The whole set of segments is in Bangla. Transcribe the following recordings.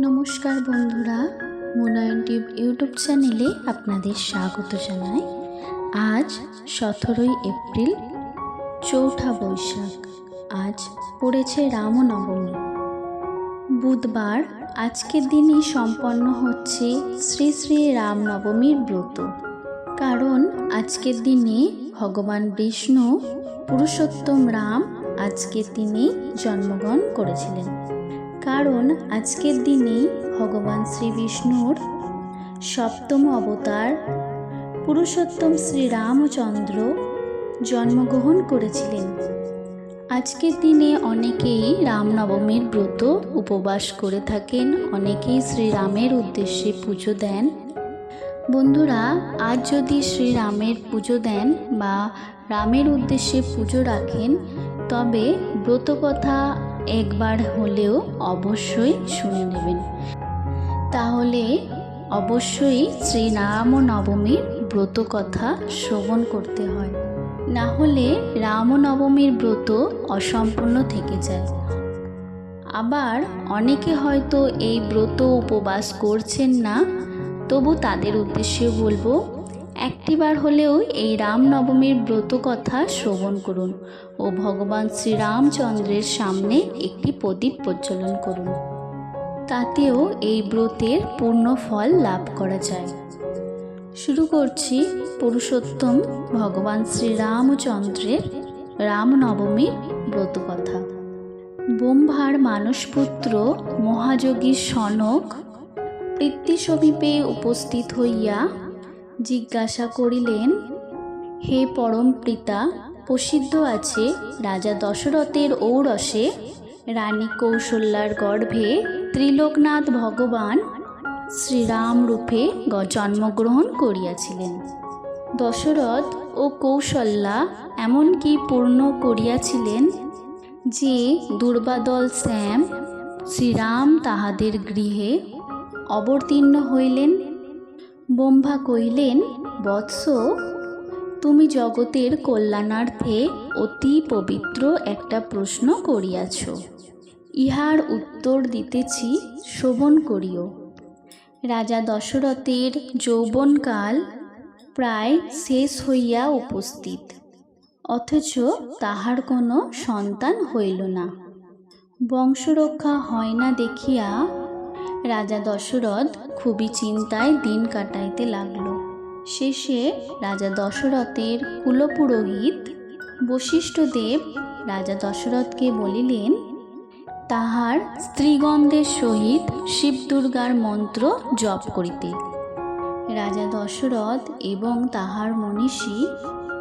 নমস্কার বন্ধুরা, মুনয়ন টিউব ইউটিউব চ্যানেলে আপনাদের স্বাগত জানাই। আজ সতেরোই এপ্রিল, চৌঠা বৈশাখ। আজ পড়েছে রামনবমী। বুধবার আজকের দিনই সম্পন্ন হচ্ছে শ্রী শ্রী রামনবমীর ব্রত। কারণ আজকের দিনে ভগবান বিষ্ণু পুরুষোত্তম রাম আজকের দিনে জন্মগ্রহণ করেছিলেন। কারণ আজকের দিনেই ভগবান শ্রী বিষ্ণুর সপ্তম অবতার, পুরুষোত্তম শ্রী রামচন্দ্র জন্মগ্রহণ করেছিলেন। আজকের দিনে অনেকেই রামনবমীর ব্রত উপবাস করে থাকেন, অনেকেই শ্রীরামের উদ্দেশ্যে পুজো দেন। বন্ধুরা, আজ যদি শ্রীরামের পুজো দেন বা রামের উদ্দেশ্যে পুজো রাখেন, তবে ব্রতকথা একবার হলেও অবশ্যই শুনে নেবেন। তাহলে অবশ্যই শ্রীরাম নবমীর ব্রত কথা শ্রবণ করতে হয়। না হলে রামনবমীর ব্রত অসম্পূর্ণ থেকে যায়। আবার অনেকে হয়তো এই ব্রত উপবাস করছেন না, তবু তাদের উদ্দেশ্যে বলব একটিবার হলেও এই রামনবমীর ব্রত কথা শ্রবণ করুন ও ভগবান শ্রীরামচন্দ্রের সামনে একটি প্রদীপ প্রজ্বলন করুন। তাতেও এই ব্রতের পূর্ণ ফল লাভ করা যায়। শুরু করছি পুরুষোত্তম ভগবান শ্রীরামচন্দ্রের রামনবমীর ব্রত কথা ব্রহ্মার মানসপুত্র মহাযোগী সনক সমীপে উপস্থিত হইয়া জিজ্ঞাসা করিলেন, হে পরম পিতা, প্রসিদ্ধ আছে রাজা দশরথের ঔরসে রানী কৌশল্যার গর্ভে ত্রিলোকনাথ ভগবান শ্রীরাম রূপে জন্মগ্রহণ করিয়াছিলেন। দশরথ ও কৌশল্যা এমনকি পূর্ণ করিয়াছিলেন যে দুর্বাদল শ্যাম শ্রীরাম তাহাদের গৃহে অবতীর্ণ হইলেন ব্রহ্মা কইলেন বৎস, তুমি জগতের কল্যাণার্থে অতি পবিত্র একটা প্রশ্ন করিয়াছ। ইহার উত্তর দিতেছি শ্রবণ করিও। রাজা দশরথের যৌবনকাল প্রায় শেষ হইয়া উপস্থিত, অথচ তাহার কোনো সন্তান হইল না। বংশরক্ষা হয় না দেখিয়া রাজা দশরথ খুবই চিন্তায় দিন কাটাইতে লাগল। শেষে রাজা দশরথের কুলপুরোহিত বশিষ্ঠদেব রাজা দশরথকে বলিলেন, তাহার স্ত্রীগন্ধের সহিত শিব দুর্গার মন্ত্র জপ করিতে। রাজা দশরথ এবং তাহার মনীষী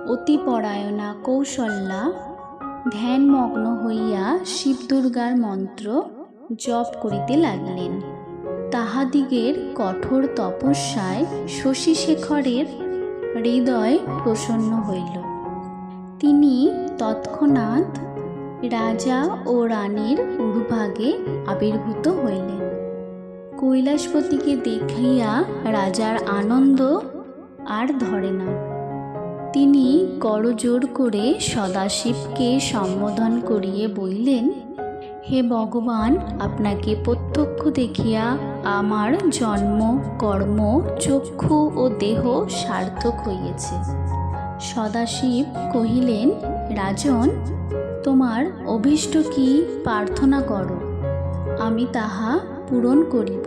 অতিপরায়ণা কৌশল্যা ধ্যানমগ্ন হইয়া শিব দুর্গার মন্ত্র জপ করিতে লাগিলেন। তাহাদিগের কঠোর তপস্যায় শশীশেখরের হৃদয় প্রসন্ন হইল। তিনি তৎক্ষণাৎ রাজা ও রানীর উর্ভাগে আবির্ভূত হইলেন। কৈলাসপতিকে দেখিয়া রাজার আনন্দ আর ধরে না। তিনি করজোর করে সদাশিবকে সম্বোধন করিয়ে বললেন হে ভগবান, আপনাকে প্রত্যক্ষ দেখিয়া আমার জন্ম, কর্ম, চক্ষু ও দেহ সার্থক হইয়াছে। সদাশিব কহিলেন, রাজন, তোমার অভীষ্ট কি প্রার্থনা করো, আমি তাহা পূরণ করিব।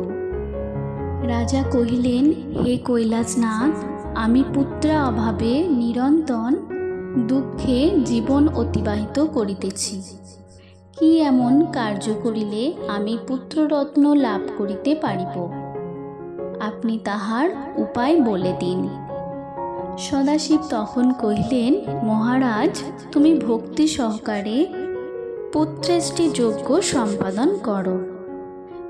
রাজা কহিলেন, হে কৈলাসনাথ, আমি পুত্রা অভাবে নিরন্তন দুঃখে জীবন অতিবাহিত করিতেছি। কি এমন কার্য করিলে আমি পুত্ররত্ন লাভ করিতে পারিব? আপনি তাহার উপায় বলে দিন। সদাশিব তখন কহিলেন, মহারাজ, তুমি ভক্তি সহকারে পুত্রেষ্টি যজ্ঞ সম্পাদন করো।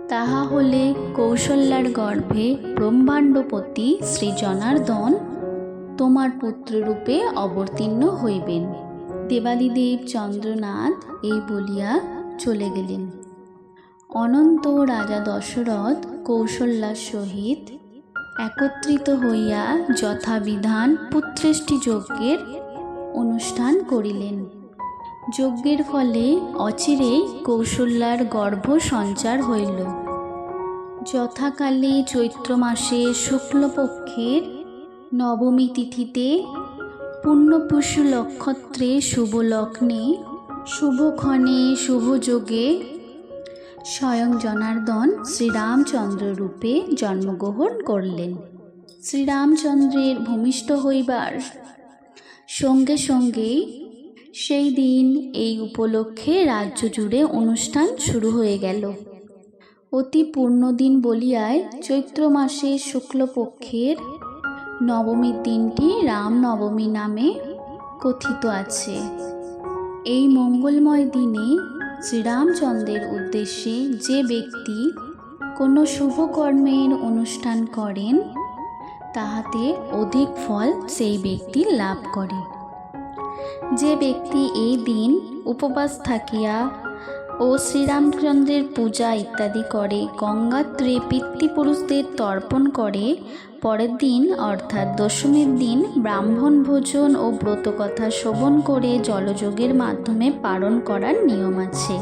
তাহা হলে কৌশল্যার গর্ভে ব্রহ্মাণ্ডপতি শ্রী জনার্দন তোমার পুত্ররূপে অবতীর্ণ হইবেন। দেবাদিদেব চন্দ্রনাথ এই বলিয়া চলে গেলেন। অনন্ত রাজা দশরথ কৌশল্যার সহিত একত্রিত হইয়া যথাবিধান পুত্রেষ্টি যজ্ঞের অনুষ্ঠান করিলেন। যজ্ঞের ফলে অচিরেই কৌশল্যার গর্ভ সঞ্চার হইল। যথাকালে চৈত্র মাসে শুক্লপক্ষের নবমী তিথিতে পুণ্যপুষু নক্ষত্রে শুভ লগ্নে শুভক্ষণে শুভযোগে স্বয়ং জনার্দন শ্রীরামচন্দ্র রূপে জন্মগ্রহণ করলেন। শ্রীরামচন্দ্রের ভূমিষ্ঠ হইবার সঙ্গে সঙ্গেই সেই দিন এই উপলক্ষে রাজ্য জুড়ে অনুষ্ঠান শুরু হয়ে গেল। অতি পূর্ণ দিন বলিয়ায় চৈত্র মাসে শুক্লপক্ষের নবমীর দিনটি রামনবমী নামে কথিত আছে। এই মঙ্গলময় দিনে শ্রীরামচন্দ্রের উদ্দেশ্যে যে ব্যক্তি কোনো শুভকর্মের অনুষ্ঠান করেন, তাহাতে অধিক ফল সেই ব্যক্তি লাভ করে। যে ব্যক্তি এই দিন উপবাস থাকিয়া ও শ্রীরামচন্দ্রের পূজা ইত্যাদি করে গঙ্গাত্রে পিতৃপুরুষদের তর্পণ করে। পরের দিন, অর্থাৎ দশমীর দিন, ব্রাহ্মণ ভোজন ও ব্রতকথা শোভন করে জলযোগের মাধ্যমে পালন করার নিয়ম আছে।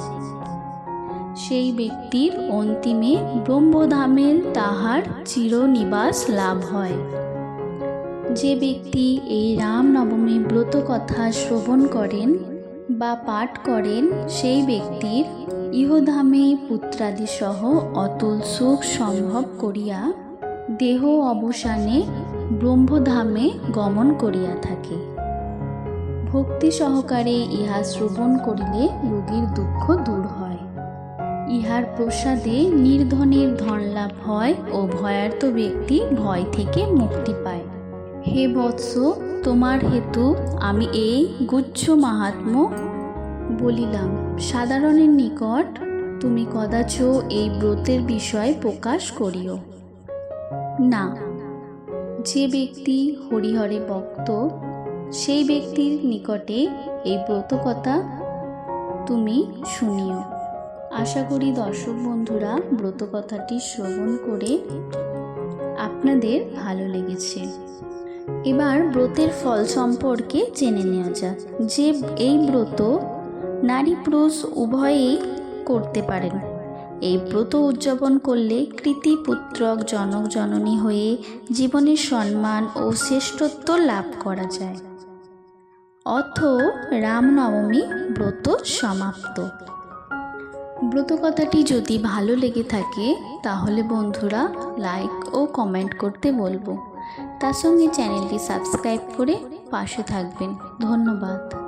সেই ব্যক্তির অন্তিমে ব্রহ্মধামের তাহার চিরনিবাস লাভ হয়। যে ব্যক্তি এই রামনবমী ব্রত কথা শ্রবণ করেন বা পাঠ করেন সেই ব্যক্তির ইহধামে পুত্রাদি সহ অতুল সুখ সম্ভব করিয়া দেহ অবসানে ব্রহ্মধামে গমন করিয়া থাকে। ভক্তি সহকারে ইহা শ্রবণ করিলে রোগীর দুঃখ দূর হয়। ইহার প্রসাদে নির্ধনের ধন লাভ হয় ও ভয়ার্ত ব্যক্তি ভয় থেকে মুক্তি পায়। হে বৎস, তোমার হেতু আমি এই গুচ্ছ মাহাত্ম বলিলাম। সাধারণের নিকট তুমি কদাচ এই ব্রতের বিষয় প্রকাশ করিও। না, যে ব্যক্তি হরিহরে ভক্ত, সেই ব্যক্তির নিকটে এই ব্রত কথা তুমি শুনিও। আশা করি দর্শক বন্ধুরা ব্রত কথাটি শ্রবণ করে আপনাদের ভালো লেগেছে। এবার ব্রতের ফল সম্পর্কে জেনে নেওয়া যাক যে এই ব্রত নারী পুরুষ উভয়েই করতে পারেন। এই ব্রত উদযাপন করলে কৃতি পুত্রক, জনক, জননী হয়ে জীবনের সম্মান ও শ্রেষ্ঠত্ব লাভ করা যায়। অথ রামনবমী ব্রত সমাপ্ত। ব্রত কথাটি যদি ভালো লেগে থাকে, তাহলে বন্ধুরা লাইক ও কমেন্ট করতে বলব। তার সঙ্গে চ্যানেলটি সাবস্ক্রাইব করে পাশে থাকবেন। ধন্যবাদ।